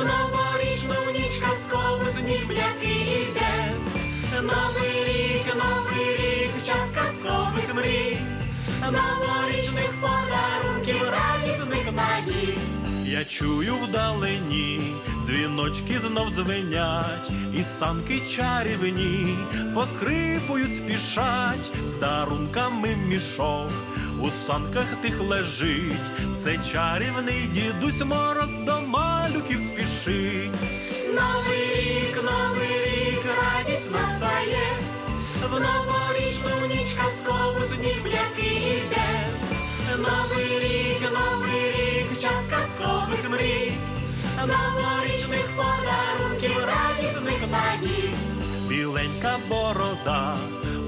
в новорічну ніч казкову снігляки йде. Новий рік, новий рік, час казкових мрій, новорічних подарунків, радісних надій. Я чую вдалині, дзвіночки знов дзвенять, і санки чарівні поскрипують, спішать, з дарунками мішок. У санках тих лежить, це чарівний дідусь мороз до малюків спішить. Новий рік, новий рік, радість настає, в новорічну ніч казкову снігляки йде. Новий рік, новий рік, час казкових мрій, новорічних подарунків, радісних надій. Біленька борода,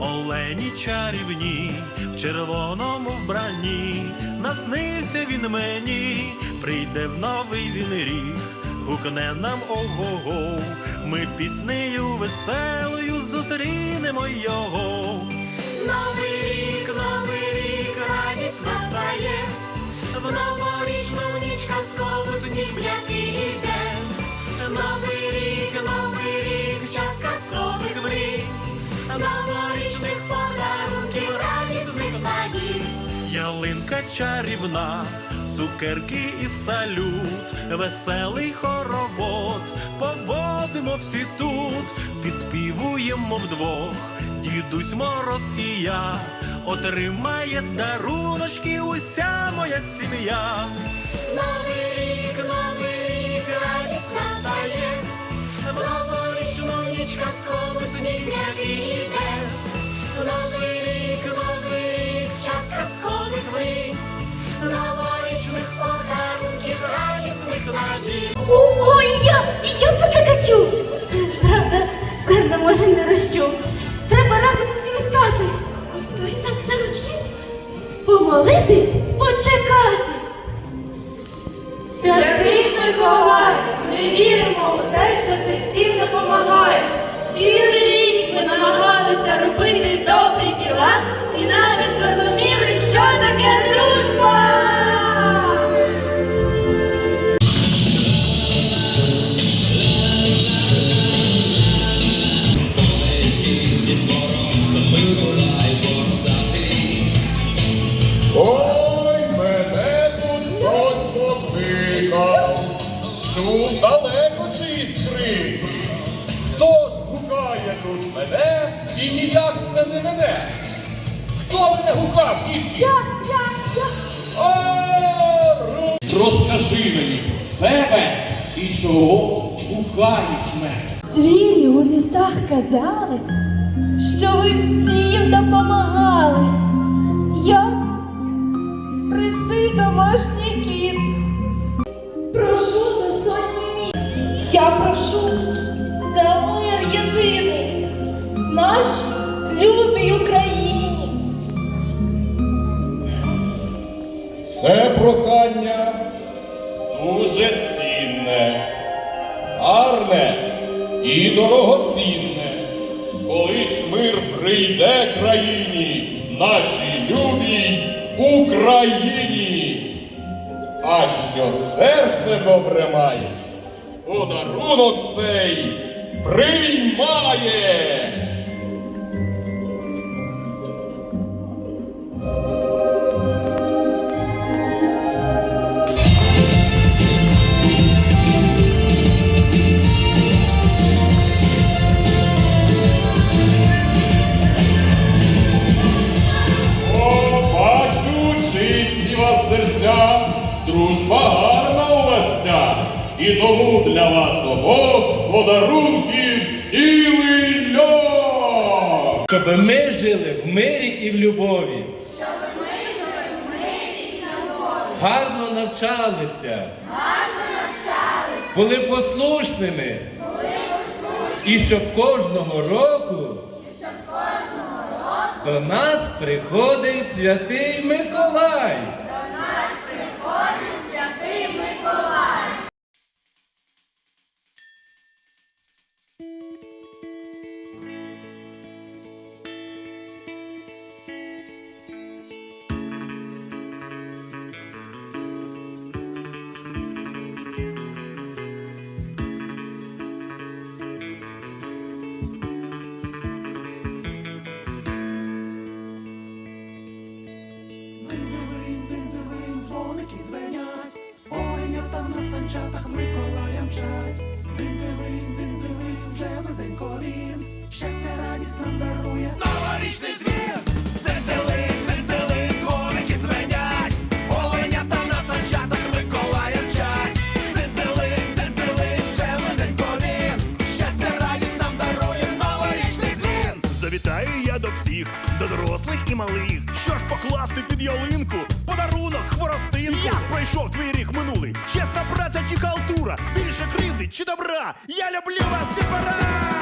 олені чарівні, червоному вбранні, наснився він мені, прийде в новий він рік, гукне нам ого-го, ми піснею веселою зустрінемо його. Ялинка чарівна, цукерки і салют, веселий хоровод, поводимо всі тут, підспівуємо вдвох, дідусь мороз і я, отримає даруночки уся моя сім'я. Новий рік, новий рік, радість настає, в новорічну ніч казкову снігляки йде. Новий рік, новий казкових новорічних подарунків, радісних надій. Ой, я, я потакачу. Правда, правда, може не розчу. Треба разом всім стати. Ось так за ручки. Помолитись, почекати. Святий Миколай, ми віримо у те, що ти всім допомагаєш. Цілий чув далеко чиїсь крик. Хто ж гукає тут мене і ніяк це не мене? Хто мене гукав, дітки? Я, я, я. Розкажи мені про себе і чого гукаєш мене. Звірі у лісах казали, що ви всім допомагали. Я простий домашній нашій любій Україні. Це прохання дуже цінне, гарне і дорогоцінне. Колись мир прийде країні, нашій любій Україні. А що серце добре маєш, подарунок цей приймаєш. Дружба гарна у вас ця, і тому для вас обох подарунків цілий льох. Щоб ми жили в мирі і в любові. Гарно навчалися. Були послушними. І щоб кожного року до нас приходив святий Миколай. Санчатах Миколая мчать. Дзинь-дзилин, дзинь-дзилин, вже близенько він. Щастя, радість нам дарує. Новорічний дзвін! Малих. Що ж покласти під ялинку? Подарунок, хворостинку. Як пройшов твій рік минулий? Чесна праця чи халтура? Більше кривди чи добра? Я люблю вас, дітвора!